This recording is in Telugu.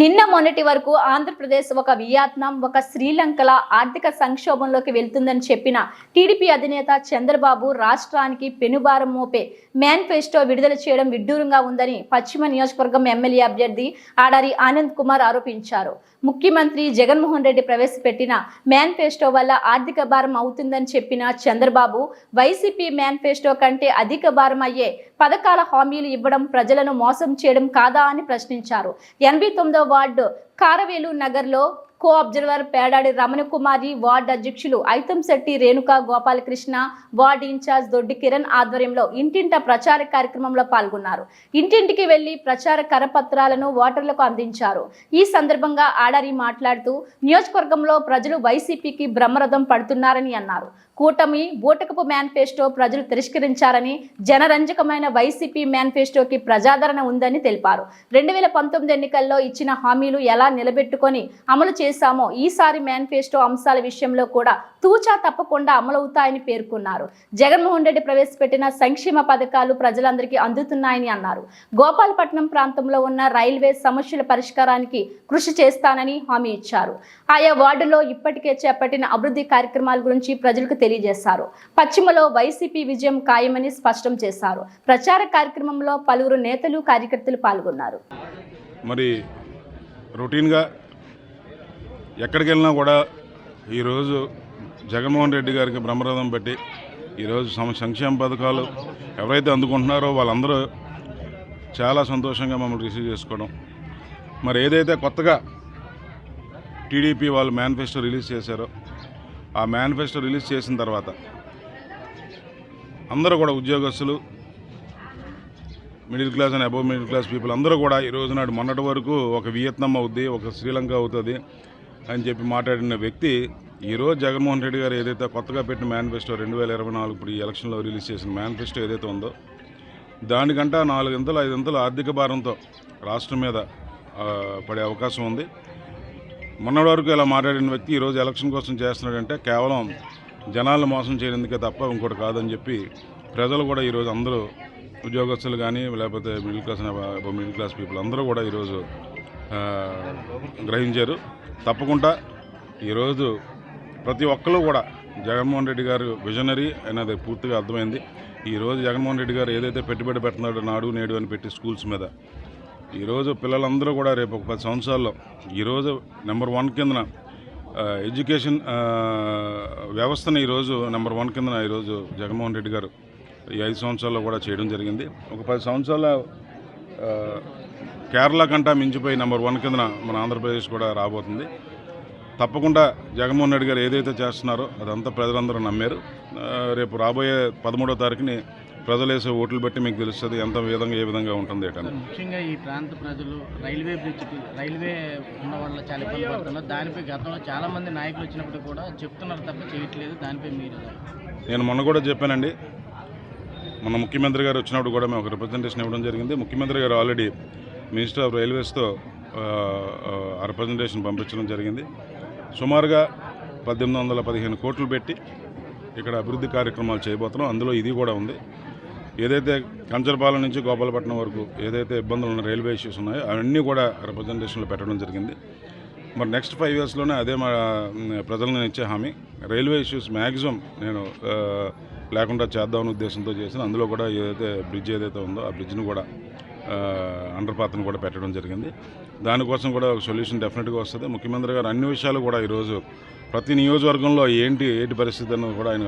నిన్న మొన్నటి వరకు ఆంధ్రప్రదేశ్ ఒక వియత్నాం ఒక శ్రీలంకల ఆర్థిక సంక్షోభంలోకి వెళ్తుందని చెప్పిన టీడీపీ అధినేత చంద్రబాబు రాష్ట్రానికి పెనుభారం మోపే మేనిఫెస్టో విడుదల చేయడం విడ్డూరంగా ఉందని పశ్చిమ నియోజకవర్గం ఎమ్మెల్యే అభ్యర్థి ఆడారి ఆనంద్ కుమార్ ఆరోపించారు. ముఖ్యమంత్రి జగన్మోహన్ రెడ్డి ప్రవేశపెట్టిన మేనిఫెస్టో వల్ల ఆర్థిక భారం అవుతుందని చెప్పిన చంద్రబాబు వైసీపీ మేనిఫెస్టో కంటే అధిక భారం అయ్యే పథకాల హామీలు ఇవ్వడం ప్రజలను మోసం చేయడం కాదా అని ప్రశ్నించారు. ఎనభై తొమ్మిదో వార్డు కారవేలు నగర్లో co observer Pedadi Ramanakumari ward అధ్యక్షులు ఐతంశెట్టి రేణుక గోపాలకృష్ణ వార్డు ఇన్ఛార్జ్ దొడ్డి కిరణ్ ఆధ్వర్యంలో ఇంటింట ప్రచార కార్యక్రమంలో పాల్గొన్నారు. ఇంటింటికి వెళ్ళి ప్రచార కరపత్రాలను ఓటర్లకు అందించారు. ఈ సందర్భంగా ఆడారి మాట్లాడుతూ నియోజకవర్గంలో ప్రజలు వైసీపీకి బ్రహ్మరథం పడుతున్నారని అన్నారు. కూటమి బూటకపు మేనిఫెస్టో ప్రజలు తిరస్కరించారని జనరంజకమైన వైసీపీ మేనిఫెస్టోకి ప్రజాదరణ ఉందని తెలిపారు. రెండు వేల పంతొమ్మిది ఎన్నికల్లో ఇచ్చిన హామీలు ఎలా నిలబెట్టుకొని అమలు చేశామో ఈసారి మేనిఫెస్టో అంశాల విషయంలో కూడా తూచా తప్పకుండా అమలవుతాయని పేర్కొన్నారు. జగన్మోహన్ రెడ్డి ప్రవేశపెట్టిన సంక్షేమ పథకాలు ప్రజలందరికీ అందుతున్నాయని అన్నారు. గోపాలపట్నం ప్రాంతంలో ఉన్న రైల్వే సమస్యల పరిష్కారానికి కృషి చేస్తానని హామీ ఇచ్చారు. ఆయా వార్డులో ఇప్పటికే చేపట్టిన అభివృద్ధి కార్యక్రమాల గురించి ప్రజలకు తెలియజేశారు పశ్చిమలో వైసీపీ విజయం ఖాయమని స్పష్టం చేశారు. ప్రచార కార్యక్రమంలో పలువురు నేతలు కార్యకర్తలు పాల్గొన్నారు. మరి రొటీన్గా ఎక్కడికి వెళ్ళినా కూడా ఈరోజు జగన్మోహన్ రెడ్డి గారికి బ్రహ్మరథం పెట్టి ఈరోజు సమ సంక్షేమ పథకాలు ఎవరైతే అందుకుంటున్నారో వాళ్ళందరూ చాలా సంతోషంగా మమ్మల్ని రిసీవ్ చేసుకోవడం. మరి ఏదైతే కొత్తగా టీడీపీ వాళ్ళు మేనిఫెస్టో రిలీజ్ చేశారో ఆ మేనిఫెస్టో రిలీజ్ చేసిన తర్వాత అందరూ కూడా ఉద్యోగస్తులు middle class and above middle class people అందరూ కూడా ఈ రోజు నాడు మొన్నటి వరకు ఒక వియత్నాం అవుద్ది ఒక శ్రీలంక అవుతుంది అని చెప్పి మాట్లాడిన వ్యక్తి ఈరోజు జగన్మోహన్ రెడ్డి గారు ఏదైతే కొత్తగా పెట్టిన మేనిఫెస్టో రెండు వేల ఇరవై నాలుగు ఇప్పుడు ఈ ఎలక్షన్లో రిలీజ్ చేసిన మేనిఫెస్టో ఏదైతే ఉందో దానికంటే నాలుగింతలు ఐదింతలు ఆర్థిక భారంతో రాష్ట్రం మీద పడే అవకాశం ఉంది. మొన్నటి వరకు ఇలా మాట్లాడిన వ్యక్తి ఈరోజు ఎలక్షన్ కోసం చేస్తున్నాడంటే కేవలం జనాలను మోసం చేయడానికే తప్ప ఇంకోటి కాదని చెప్పి ప్రజలు కూడా ఈరోజు అందరూ ఉద్యోగస్తులు కానీ లేకపోతే middle class middle class people అందరూ కూడా ఈరోజు గ్రహించారు. తప్పకుండా ఈరోజు ప్రతి ఒక్కరు కూడా జగన్మోహన్ రెడ్డి గారు విజనరీ అనేది పూర్తిగా అర్థమైంది. ఈరోజు జగన్మోహన్ రెడ్డి గారు ఏదైతే పెట్టుబడి పెడుతున్నాడో నాడు నేడు అని పెట్టి స్కూల్స్ మీద ఈరోజు పిల్లలందరూ కూడా రేపు ఒక పది సంవత్సరాల్లో ఈరోజు నెంబర్ వన్ కిందన ఎడ్యుకేషన్ వ్యవస్థను ఈరోజు నెంబర్ వన్ కిందన ఈరోజు జగన్మోహన్ రెడ్డి గారు ఈ ఐదు సంవత్సరాల్లో కూడా చేయడం జరిగింది. ఒక పది సంవత్సరాల కేరళ కంటా మించిపోయి నెంబర్ వన్ కిందన మన ఆంధ్రప్రదేశ్ కూడా రాబోతుంది. తప్పకుండా జగన్మోహన్ రెడ్డి గారు ఏదైతే చేస్తున్నారో అదంతా ప్రజలందరూ నమ్మారు. రేపు రాబోయే పదమూడో తారీఖుని ప్రజలు వేసే ఓట్లు బట్టి మీకు తెలుస్తుంది ఎంత విధంగా ఏ విధంగా ఉంటుంది ఏంటని. ముఖ్యంగా ఈ ప్రాంత ప్రజలు రైల్వే బ్రిడ్జ్కి రైల్వే ఉన్న వల్ల చాలా ఇబ్బంది పడుతున్నారు. దానిపై గతంలో చాలా మంది నాయకులు వచ్చినప్పుడు కూడా చెప్తున్నారు తప్ప చేయట్లేదు. దానిపై మీరు నేను మొన్న కూడా చెప్పానండి. మన ముఖ్యమంత్రి గారు వచ్చినప్పుడు కూడా మేము ఒక రిప్రజెంటేషన్ ఇవ్వడం జరిగింది. ముఖ్యమంత్రి గారు ఆల్రెడీ మినిస్టర్ ఆఫ్ రైల్వేస్తో ఆ రిప్రజెంటేషన్ పంపించడం జరిగింది. సుమారుగా పద్దెనిమిది వందల పదిహేను కోట్లు పెట్టి ఇక్కడ అభివృద్ధి కార్యక్రమాలు చేయబోతున్నాం. అందులో ఇది కూడా ఉంది. ఏదైతే కంచరపాలెం నుంచి గోపాలపట్నం వరకు ఏదైతే ఇబ్బందులు ఉన్న రైల్వే ఇష్యూస్ ఉన్నాయో అవన్నీ కూడా రిప్రజెంటేషన్లో పెట్టడం జరిగింది. మరి నెక్స్ట్ ఫైవ్ ఇయర్స్లోనే అదే మా ప్రజలను నేను ఇచ్చే హామీ. రైల్వే ఇష్యూస్ మ్యాక్సిమం నేను లేకుండా చేద్దామనే ఉద్దేశంతో చేసిన అందులో కూడా ఏదైతే బ్రిడ్జ్ ఏదైతే ఉందో ఆ బ్రిడ్జ్ని కూడా అండర్పాత్ను కూడా పెట్టడం జరిగింది. దానికోసం కూడా ఒక సొల్యూషన్ డెఫినెట్గా వస్తుంది. ముఖ్యమంత్రి గారు అన్ని విషయాలు కూడా ఈరోజు ప్రతి నియోజకవర్గంలో ఏంటి ఏంటి పరిస్థితి అన్నది కూడా ఆయన